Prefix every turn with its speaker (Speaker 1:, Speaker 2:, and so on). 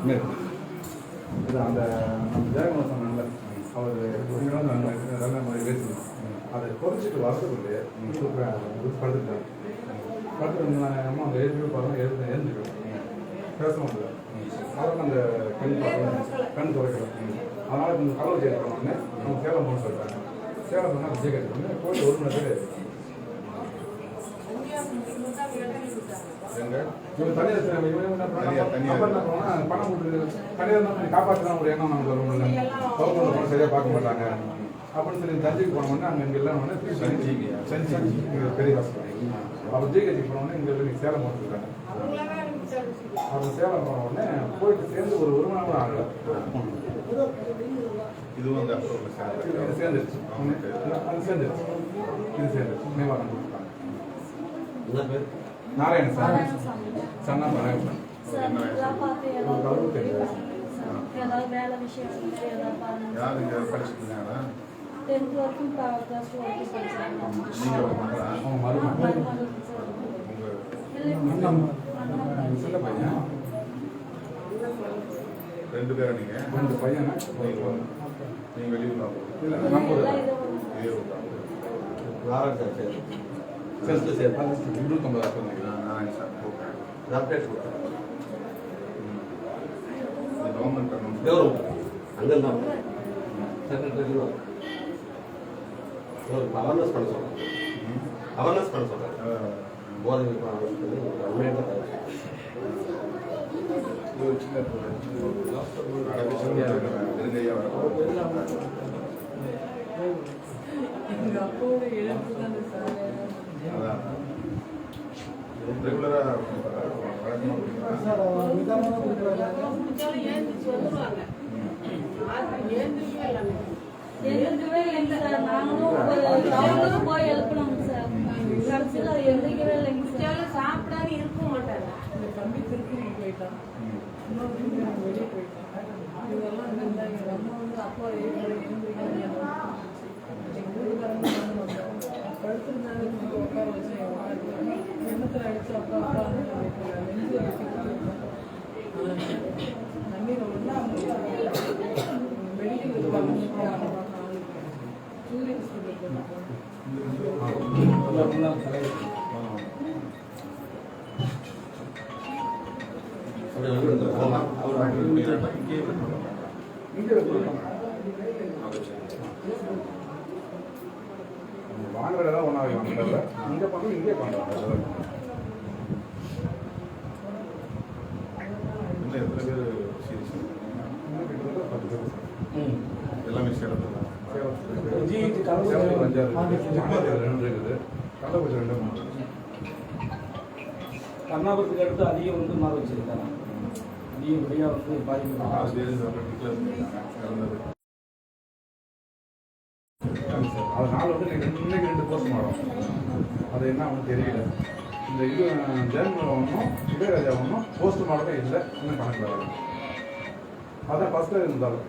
Speaker 1: இது அந்த நம்ம ஜெயகுமார் சொன்னாங்கல்ல அவர் நல்ல மாதிரி பேசி அதை குறைச்சிட்டு வரதுக்குள்ளே படுத்துட்டாங்க படுத்துட்டு அம்மா அந்த எழுதி பாருங்க எழுந்து எழுந்துக்கிறோம் பேச முடியல அவருக்கு அந்த கண் பார்க்கணும் கண் துறைக்கணும் அதனால் கொஞ்சம் கலவு செய்ய உடனே அவங்க சேலம் போகணும்னு சொல்லிட்டாங்க சேலம் போனால் விஜய் கட்சி கோயில் ஒரு மணி நேரம் காப்பாற்றலாம் ஒரு எண்ணம் நமக்கு வரும் இல்லை கவர்மெண்ட் சரியா பார்க்க மாட்டாங்க. அப்படின்னு சொல்லி தஞ்சைக்கு போன உடனே அங்க இங்க எல்லாம்
Speaker 2: சஞ்சிவி.
Speaker 1: சஞ்சி இங்க பெரிய ஹாஸ்பிட்டல் அவர் ஜிஹெச்சி போன உடனே இங்க சேலம் போட்டுருக்காங்க அவர் சேலம் போன உடனே போயிட்டு சேர்ந்து ஒரு ஒரு மணி நேரம் ஆகல
Speaker 2: இதுவும் அந்த
Speaker 1: இது சேர்ந்துருச்சு. அது சேர்ந்துருச்சு. இது சேர்ந்துருச்சு. நிவாரணம் கொடுத்தாங்க
Speaker 3: நாராயணசாமி.
Speaker 1: சன்னா பையன்
Speaker 2: ரெண்டு பேரா நீங்கள்
Speaker 1: ரெண்டு பையன்?
Speaker 2: நீங்கள் வெளியூர் தான்
Speaker 4: சார் சரி
Speaker 1: செல்ஃப் சேர் இருநூத்தம்பது சொன்னீங்களா
Speaker 2: நான் சார் போகிறேன்
Speaker 4: அப்டேட் கொடுத்தேன்
Speaker 2: கவர்மெண்ட்
Speaker 4: அங்கே தான் செக்ரட்டரி அவேர்னஸ் பண்ண சொல்கிறேன் அவேர்னஸ் பண்ண சொல்கிறேன் போதை அவேர்னஸ் பண்ணி அவுட்லேட்டில்
Speaker 2: இது ஒரு சின்ன அடக்கு சொல்லியாக நெருங்கையாக வர
Speaker 5: எங்க அப்பாவோட இழப்பு தானே சார்
Speaker 2: அதான் ரெகுலராக வழக்கமாக
Speaker 5: இல்லைங்க
Speaker 3: சார் நாங்களும் அவங்களும் போய் எழுப்பணும் சார் கடைசியில் அது எந்திரிக்கவே இல்லைங்க சார்
Speaker 5: இருக்க மாட்டாங்க
Speaker 6: தம்பி போயிட்டான் இன்னொரு வெளியே போயிட்டான் இதெல்லாம் இருந்தா வந்து அப்பா
Speaker 1: தான் ஒன்றாவே வாங்குறதில்ல இங்கே பண்ணுறோம் இங்கே பண்ணுறாங்க
Speaker 2: இன்னும் எத்தனை பேர்
Speaker 1: பேர்
Speaker 2: எல்லாமே
Speaker 1: சேலம் அஞ்சாறு ரெண்டு இருக்குது. கள்ளக்குறிச்சி ரெண்டு மூணு
Speaker 7: கர்நாடகத்துக்கு அடுத்து அதிகம் வந்து மாற வச்சிருக்காங்க. அதிகப்படியாக வந்து பாதிப்பு
Speaker 1: அதனால வந்து இன்னைக்கு ரெண்டு போஸ்ட் மாடும் அது என்ன தெரியல. இந்த இது ஜெர்மனில் ஒன்றும் இளையராஜா ஒன்றும் போஸ்ட் மாடலே இல்லை. இன்னும் கணக்கில் வரல. அதான் ஃபஸ்ட்டு இருந்தாலும்.